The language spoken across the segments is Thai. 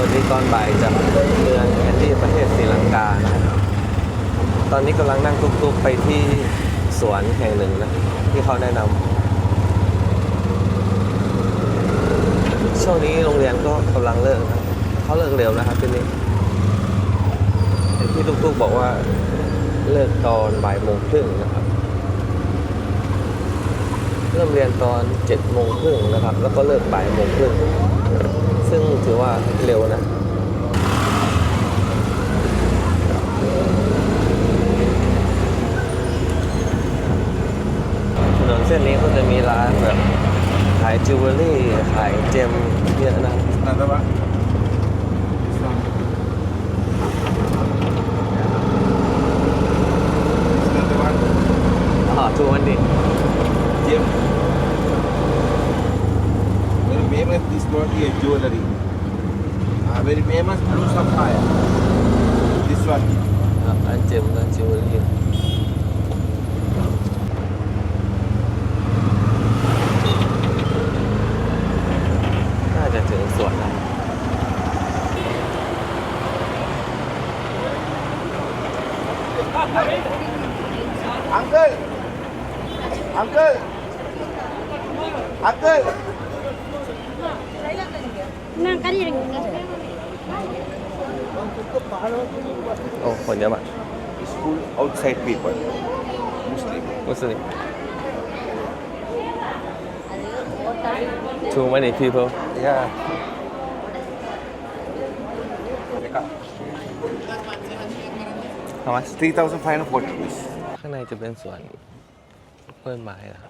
วัสดีตอนบ่ายจากเมืองแอนดี้ประเทศศรีลังกานะครับตอนนี้กำลังนั่งตุ๊กๆไปที่สวนแห่งหนึ่งนะที่เขาแนะนำช่วงนี้โรงเรียนก็กำลังเลิกนะเขาเลิกเร็วนะครับที่นี่เห็นพี่ตุ๊กๆบอกว่าเลิกตอนบ่ายโมงครึ่งนะครับ เริ่มเรียนตอน7จ็ดโมงครึ่งนะครับ แล้วก็เลิกบ่ายโมงครึ่ง ซึ่งถือว่าเร็วนะถนนเส้นนี้ก็จะมีร้านแบบขายจิวเวลรี่ขายเจมเยอะนะ Another one. This one. This another one. อ๋อทูวันดิ Gem. Very Bharat is not a jewelry. A very famous blue sapphire. This one. Uh, until the jewelry. Uncle! Uncle! Uncle! Oh, Punjabi. School outside people. Muslim. Muslim. Too many people. Yeah. How much? three thousand five hundred rupees. ข้างในจะเป็นสวนกล้วยไม้นะครับ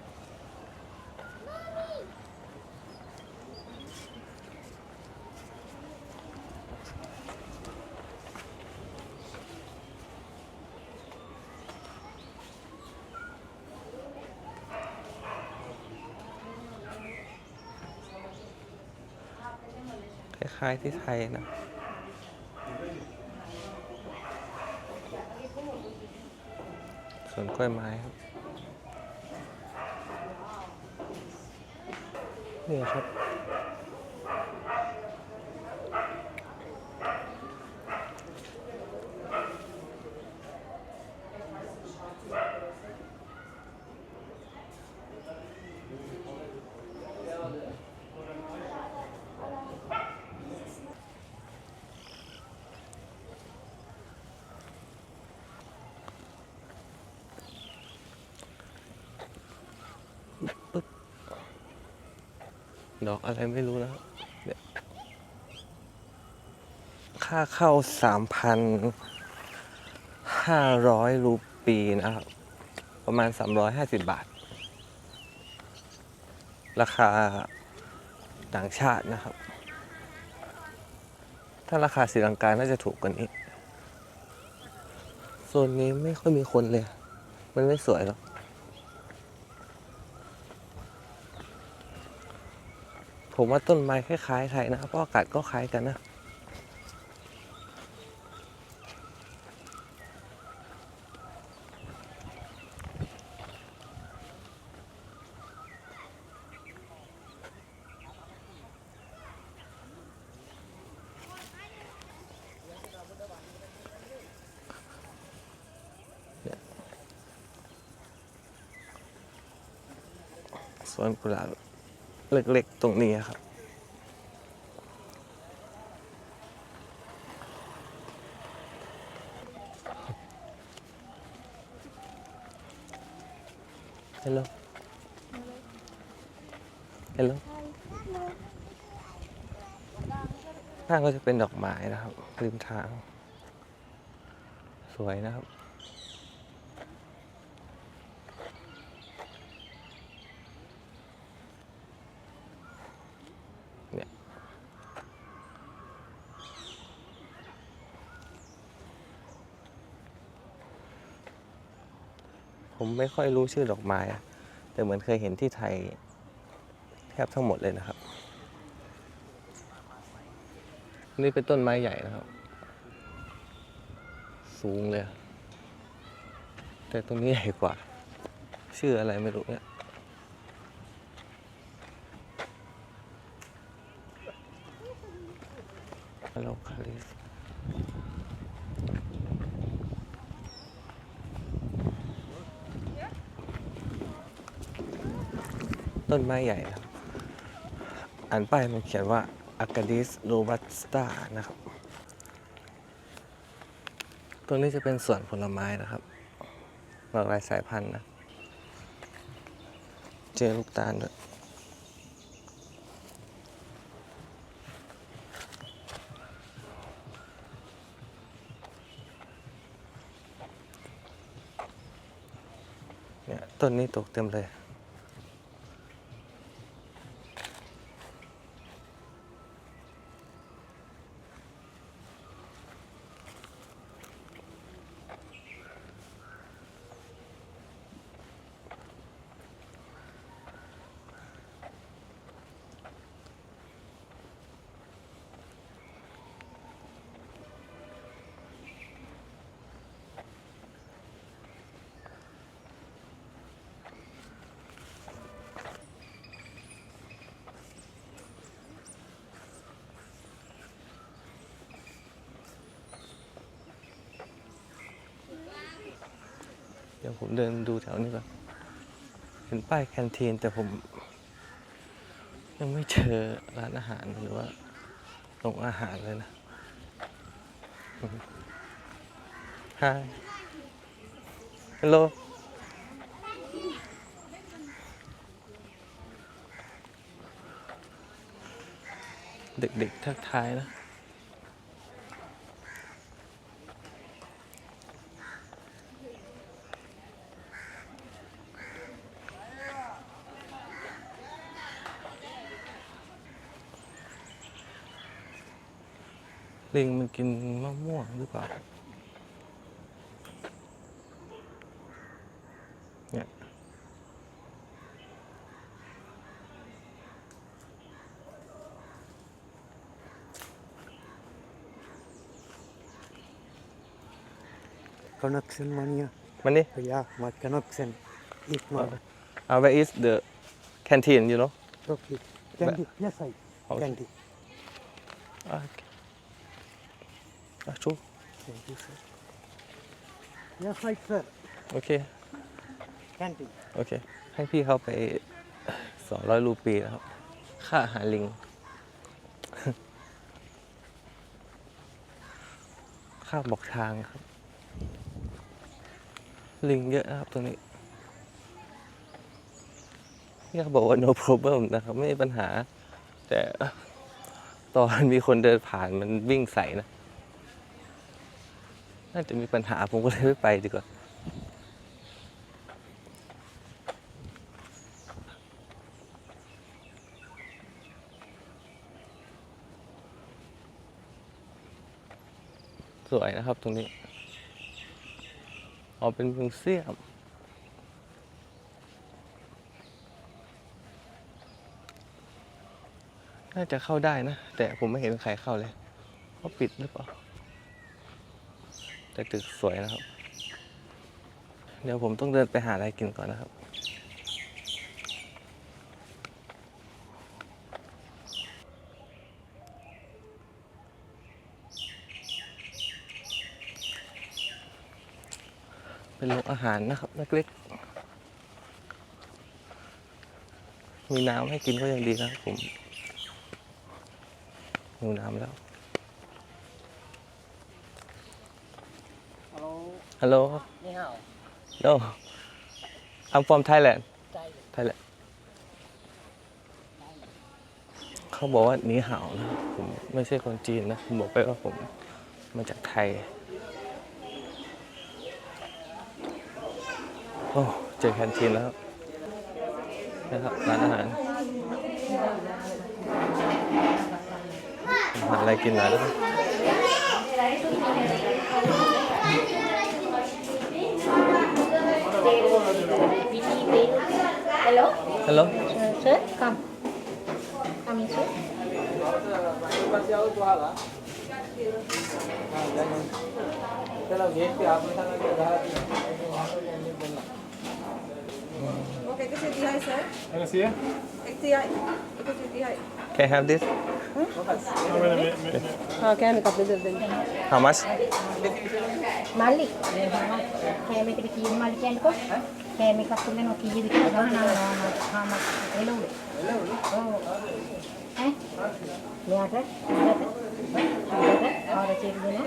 ล้ายๆที่ไทยนะสวนกล้วยไม้ครับ นี่ครับ ดอกอะไรไม่รู้นะครับเนี่ยค่าเข้าสามพันห้าร้อยรูปีนะครับ ประมาณสามร้อยห้าสิบบาท ราคาต่างชาตินะครับ ถ้าราคาศรีลังกาน่าจะถูกกว่านี้โซนนี้ไม่ค่อยมีคนเลย มันไม่สวยหรอก ผมว่าต้นไม้คล้ายๆไทยนะเพราะอากาศก็คล้ายกันนะสวนกุหลาบ เล็กๆ ตรงนี้ครับ Hello. Hello. ข้างก็จะเป็นดอกไม้นะครับริมทาง สวยนะครับ ผมไม่ค่อยรู้ชื่อดอกไม้ แต่เหมือนเคยเห็นที่ไทยแทบทั้งหมดเลยนะครับ นี่เป็นต้นไม้ใหญ่นะครับ สูงเลย แต่ตรงนี้ใหญ่กว่า ชื่ออะไรไม่รู้เนี่ยฮัลโหลคาริส ต้นไม้ใหญ่ครับอ่านป้ายมันเขียนว่าอากาดิสโรบัสตานะครับตรงนี้จะเป็นสวนผลไม้นะครับหลากหลายสายพันธุ์นะ เจอลูกตาลด้วยเนี่ยต้นนี้ตกเต็มเลย เดี๋ยวผมเดินดูแถวนี้ก่อน เห็นป้ายแคนทีนแต่ผม ยังไม่เจอร้านอาหารหรือว่าโรงอาหารเลยนะฮ i ฮัลโหลเด็กๆทักทายนะ ลิงมันกินมะม่วงหรือเปล่า เนี่ย connection mania. มันนี่ Yeah, my connection. If not, uh, where is the canteen you know okay. Candy. Yes, I. Okay. Candy. okay. Ah, true Thank you, sir. Yes, right, sir. โอเค Candy. โอเค ให้พี่เข้าไปสองร้อยรูปีนะครับ ค่าอาหารลิง ค่าบอกทางครับ ลิงเยอะนะครับตรงนี้ พี่เขาบอกว่า no problem นะครับ ไม่มีปัญหา แต่ตอนมีคนเดินผ่านมันวิ่งใส่นะ น่าจะมีปัญหาผมก็เลยไม่ไปดีกว่าสวยนะครับตรงนี้ อ๋อเป็นมิวเซียมน่าจะเข้าได้นะ แต่ผมไม่เห็นใครเข้าเลยเขาปิดหรือเปล่า แต่ตึกสวยนะครับ เดี๋ยวผมต้องเดินไปหาอะไรกินก่อนนะครับ เป็นโรงอาหารนะครับเล็กๆมีน้ำให้กินก็ยังดีนะครับผมหิวน้ำแล้ว Hello. ฮัลโหล Ni hao. no I'm from Thailand Thailand เขาบอกว่าหนีห่าวนะผมไม่ใช่คนจีนนะผมบอกไปว่าผมมาจากไทย โอ้เจอแคนทีนแล้วครับนะครับร้านอาหารหาอะไรกินหน่อยแล้ว กัน Hello? ฮัลโหล Sir, come. Come in, sir. Oke, ke sini hai Can I have this हाँ क्या निकाल दे दे How much මල්ලි කෑම එකට කීයද මල්ලි කියන්නකෝ කෑම එකක් තුලනවා කීයද කියලා ගන්න නම හාම එළවලු ඔව් ඈ මෙයාට හොඳට ආර චීර දෙනවා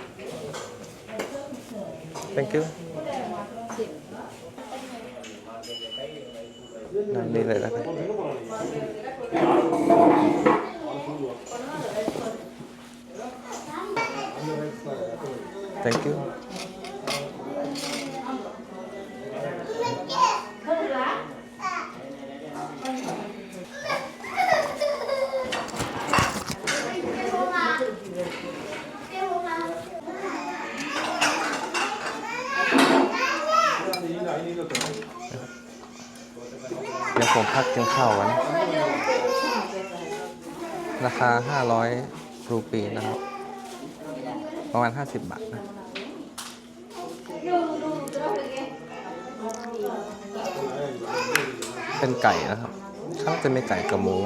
thank you น้ำนี่เลยแล้วกัน thank you เดี๋ยวผมพักกิน ข้าวกันราคา 500 รูปีนะครับ ประมาณ 50 บาทนะเป็นไก่นะครับข้างจะมีไก่กับหมู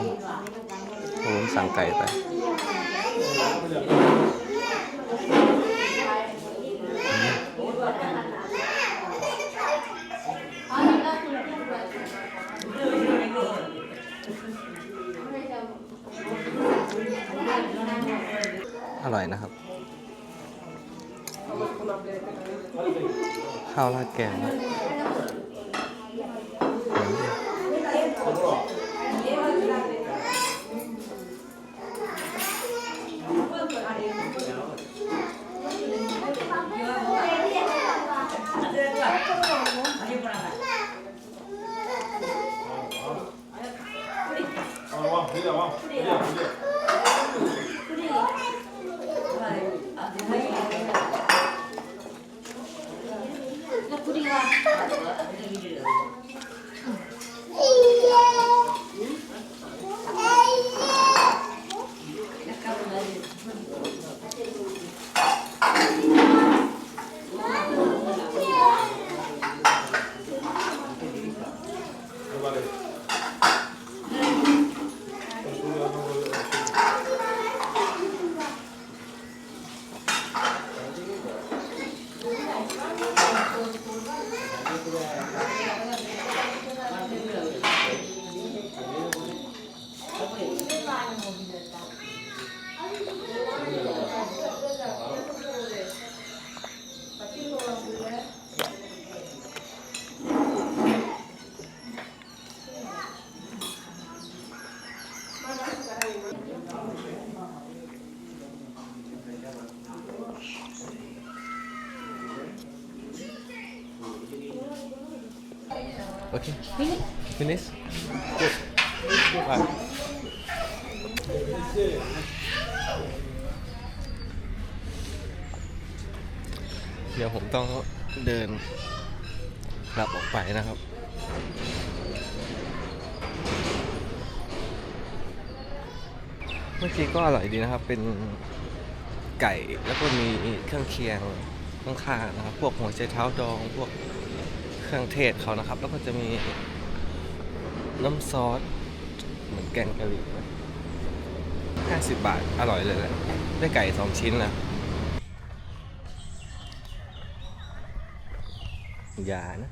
ผมสั่งไก่ไป ข้าวราดแกง โอเค finish good Bye. เดี๋ยวผมต้องเดินกลับออกไปนะครับ เมื่อกี้ก็อร่อยดีนะครับ เป็นไก่แล้วก็มีเครื่องเคียงข้างๆนะครับ พวกหัวใจเท้าดอง พวกเครื่องเทศเขานะครับ แล้วก็จะมีน้ำซอสเหมือนแกงกะหรี่ห้าสิบบาท อร่อยเลยแหละได้ไก่สองชิ้นนะอย่านะ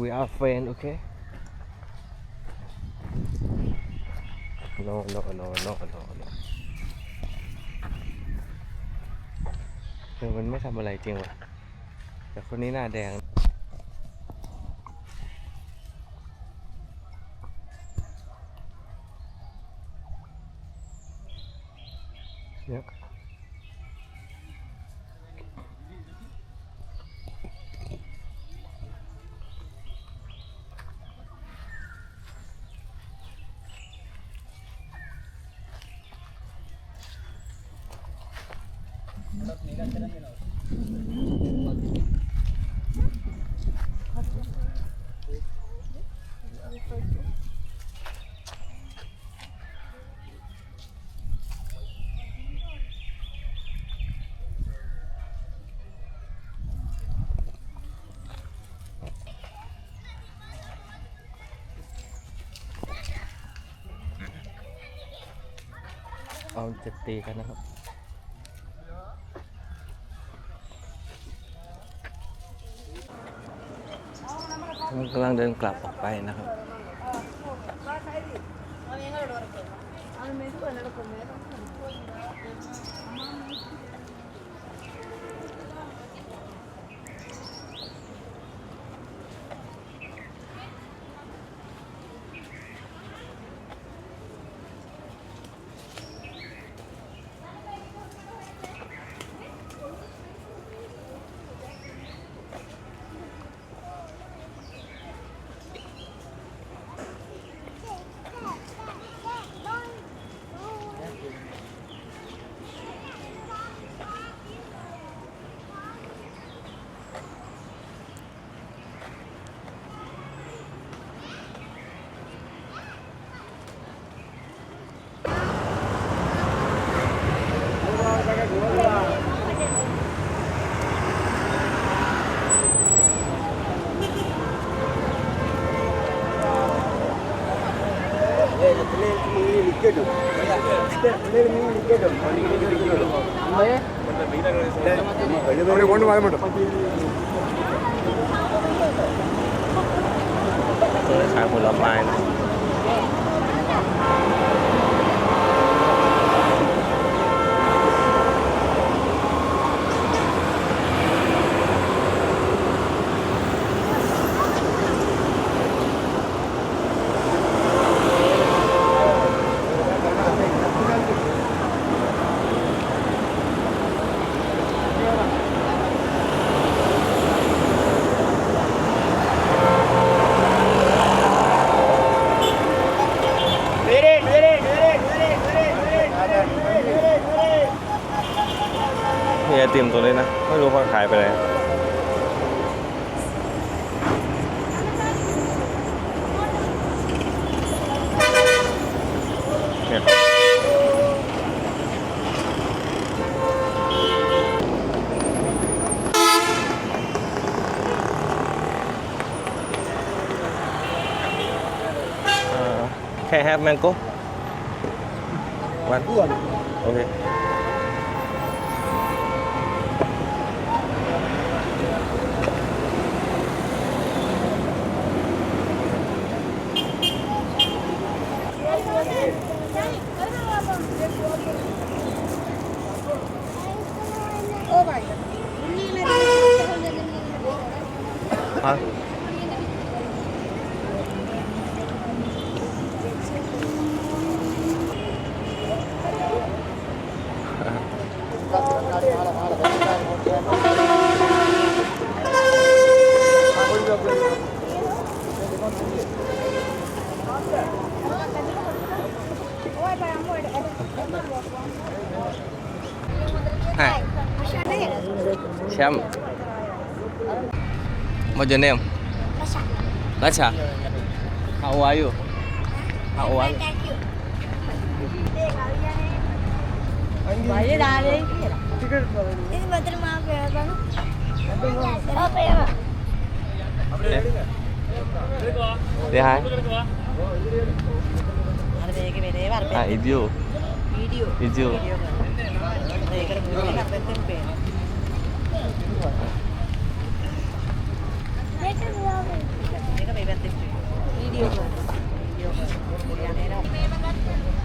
we are friend okay no no no no no no เออมันไม่ทำอะไรจริงว่ะ แต่คนนี้หน้าแดง เนี่ย จะตีกันนะครับกำลังเดินกลับออกไปนะครับ ขายผลไม้นะมีไอ ติมตัวนี้นะ ไม่รู้เขาขายไปไหนเนี่ยเอ่อแค่ have mango one โอ What's your name? Lacha. Lacha. How old are you? How old are you? Vậy ra đi. Ini betul maaf ya, Bang. Apa ya, Bang? video. Video. Video. idio. Idio. Idio. Idio. මේක මේ පැත්තේ වීඩියෝ කරනවා වීඩියෝ කරනවා